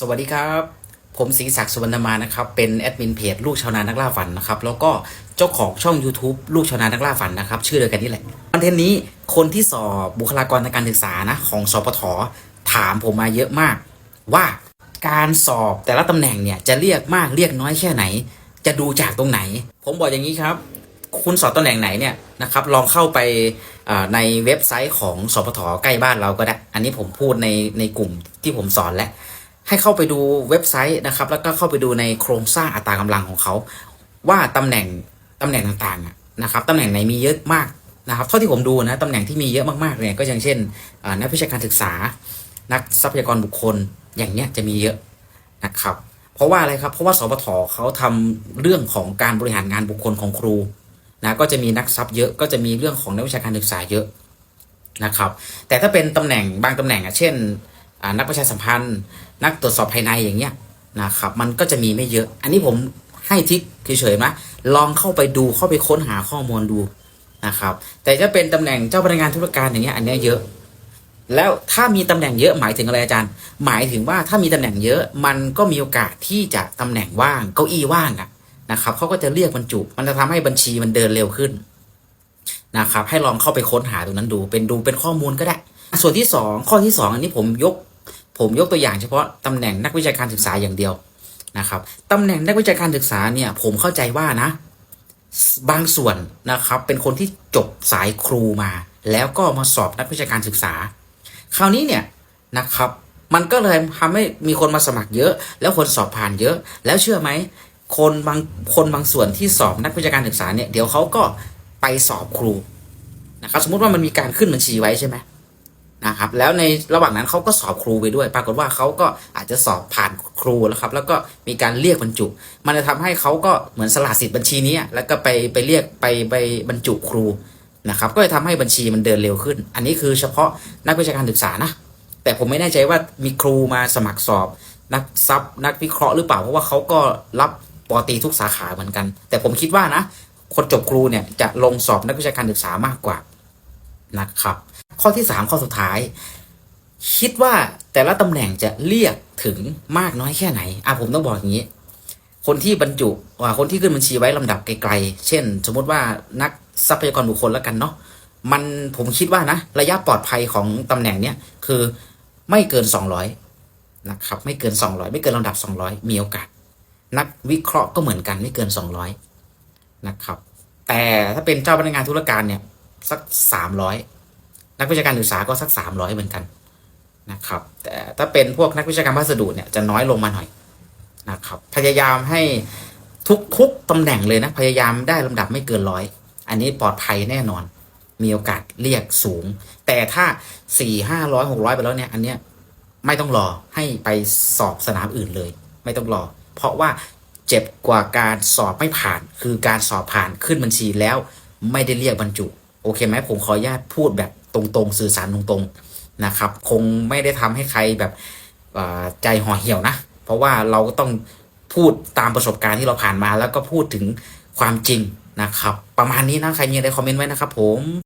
สวัสดีครับ ผมศรีศักดิ์สุวรรณมานะครับ เป็นแอดมินเพจลูกชาวนานักล่าฝันนะครับ แล้วก็เจ้าของช่อง YouTube ลูกชาวนานักล่าฝันนะครับ ชื่อเดียวกันนี่แหละคอนเทนต์นี้คนที่สอบบุคลากรทางการศึกษานะของสปทถามผมมาเยอะมาก ว่าการสอบแต่ละตำแหน่งเนี่ยจะเรียกมากเรียกน้อยแค่ไหน จะดูจากตรงไหน ผมบอกอย่างนี้ครับ คุณสอบตำแหน่งไหนเนี่ยนะครับลองเข้าไปในเว็บไซต์ของสพทใกล้บ้านเราก็ได้ อันนี้ผมพูดในในกลุ่มที่ผมสอนแล้ว ให้เข้าไปดูเว็บไซต์นะครับ แล้วก็เข้าไปดูในโครงสร้างอัตรากำลังของเขา ว่าตำแหน่งตำแหน่งต่างๆนะครับตำแหน่งไหนมีเยอะมากนะครับเท่าที่ผมดูนะตำแหน่งที่มีเยอะมากๆเนี่ยก็อย่างเช่นนักวิชาการศึกษา นักทรัพยากรบุคคลอย่างเนี้ยจะมีเยอะนะครับเพราะว่าอะไรครับเพราะว่าสปทเขาทำเรื่องของการบริหารงานบุคคลของครูนะก็จะมีนักทรัพย์เยอะก็จะมีเรื่องของนักวิชาการศึกษาเยอะนะครับ แต่ถ้าเป็นตำแหน่งบางตำแหน่งอะเช่นนักประชาสัมพันธ์ นักตรวจสอบภายในอย่างเงี้ยนะครับมันก็จะมีไม่เยอะ อันนี้ผมให้ทิกเฉยๆนะลองเข้าไปดูเข้าไปค้นหาข้อมูลดูนะครับแต่ถ้าเป็นตำแหน่งเจ้าพนักงานธุรการอย่างเงี้ยอันเนี้ยเยอะ แล้วถ้ามีตำแหน่งเยอะหมายถึงอะไรอาจารย์ หมายถึงว่าถ้ามีตำแหน่งเยอะมันก็มีโอกาสที่จะตำแหน่งว่างเก้าอี้ว่างอะนะครับเขาก็จะเรียกบรรจุ มันจะทำให้บัญชีมันเดินเร็วขึ้นนะครับให้ลองเข้าไปค้นหาตรงนั้นดู เป็นดูเป็นข้อมูลก็ได้ ส่วนที่สองข้อที่สองอันนี้ผมยก ผมยกตัวอย่างเฉพาะตำแหน่งนักวิชาการศึกษาอย่างเดียวนะครับตำแหน่งนักวิชาการศึกษาเนี่ยผมเข้าใจว่านะ บางส่วนนะครับเป็นคนที่จบสายครูมา แล้วก็มาสอบนักวิชาการศึกษา คราวนี้เนี่ยนะครับ มันก็เลยทำให้มีคนมาสมัครเยอะ แล้วคนสอบผ่านเยอะ แล้วเชื่อไหมคนบางคนบางส่วนที่สอบนักวิชาการศึกษาเนี่ยเดี๋ยวเขาก็ไปสอบครูนะครับสมมติว่ามันมีการขึ้นบัญชีไว้ใช่ไหม นะครับแล้วในระหว่างนั้นเขาก็สอบครูไปด้วย ปรากฏว่าเขาก็อาจจะสอบผ่านครูแล้วครับ แล้วก็มีการเรียกบรรจุ มันจะทำให้เขาก็เหมือนสละสิทธิ์บัญชีนี้แล้วก็ไปไปเรียกไปไปบรรจุครูนะครับ ก็จะทำให้บัญชีมันเดินเร็วขึ้น อันนี้คือเฉพาะนักวิชาการศึกษานะ แต่ผมไม่แน่ใจว่ามีครูมาสมัครสอบ นักซับนักวิเคราะห์หรือเปล่าเพราะว่าเขาก็รับปอตีทุกสาขาเหมือนกัน แต่ผมคิดว่านะ คนจบครูเนี่ยจะลงสอบนักวิชาการศึกษามากกว่า นะครับ ข้อที่สามข้อสุดท้าย คิดว่าแต่ละตำแหน่งจะเรียกถึงมากน้อยแค่ไหนอะผมต้องบอกอย่างนี้ คนที่บรรจุว่าคนที่ขึ้นบัญชีไว้ลำดับไกลๆ เช่น สมมติว่านักทรัพยากรบุคคลแล้วกันเนาะมันผมคิดว่านะระยะปลอดภัยของตำแหน่งเนี้ยคือไม่เกิน 200นะครับไม่เกิน 200 ไม่เกินลำดับ 200 มีโอกาส นักวิเคราะห์ก็เหมือนกันไม่เกิน 200นะครับแต่ถ้าเป็นเจ้าพนักงานธุรการเนี่ย สัก300นักวิชาการศึกษาก็สัก300เหมือนกันนะครับ แต่ถ้าเป็นพวกนักวิชาการพัสดุเนี่ยจะน้อยลงมาหน่อยนะครับ พยายามให้ทุกทุกตำแหน่งเลยนะ พยายามได้ลำดับไม่เกินร้อยอันนี้ปลอดภัยแน่นอน มีโอกาสเรียกสูง แต่ถ้าสี่ห้าร้อยหกร้อยไปแล้วเนี่ย อันเนี้ยไม่ต้องรอให้ไปสอบสนามอื่นเลย ไม่ต้องรอ เพราะว่าเจ็บกว่าการสอบไม่ผ่าน คือการสอบผ่านขึ้นบัญชีแล้วไม่ได้เรียกบรรจุ โอเคไหมผมขออนุญาตพูดแบบตรงๆ สื่อสารตรงๆนะครับ คงไม่ได้ทำให้ใครแบบใจห่อเหี่ยวนะ เพราะว่าเราก็ต้องพูดตามประสบการณ์ที่เราผ่านมา แล้วก็พูดถึงความจริงนะครับ ประมาณนี้นะใครมีอะไรคอมเมนต์ไว้นะครับผม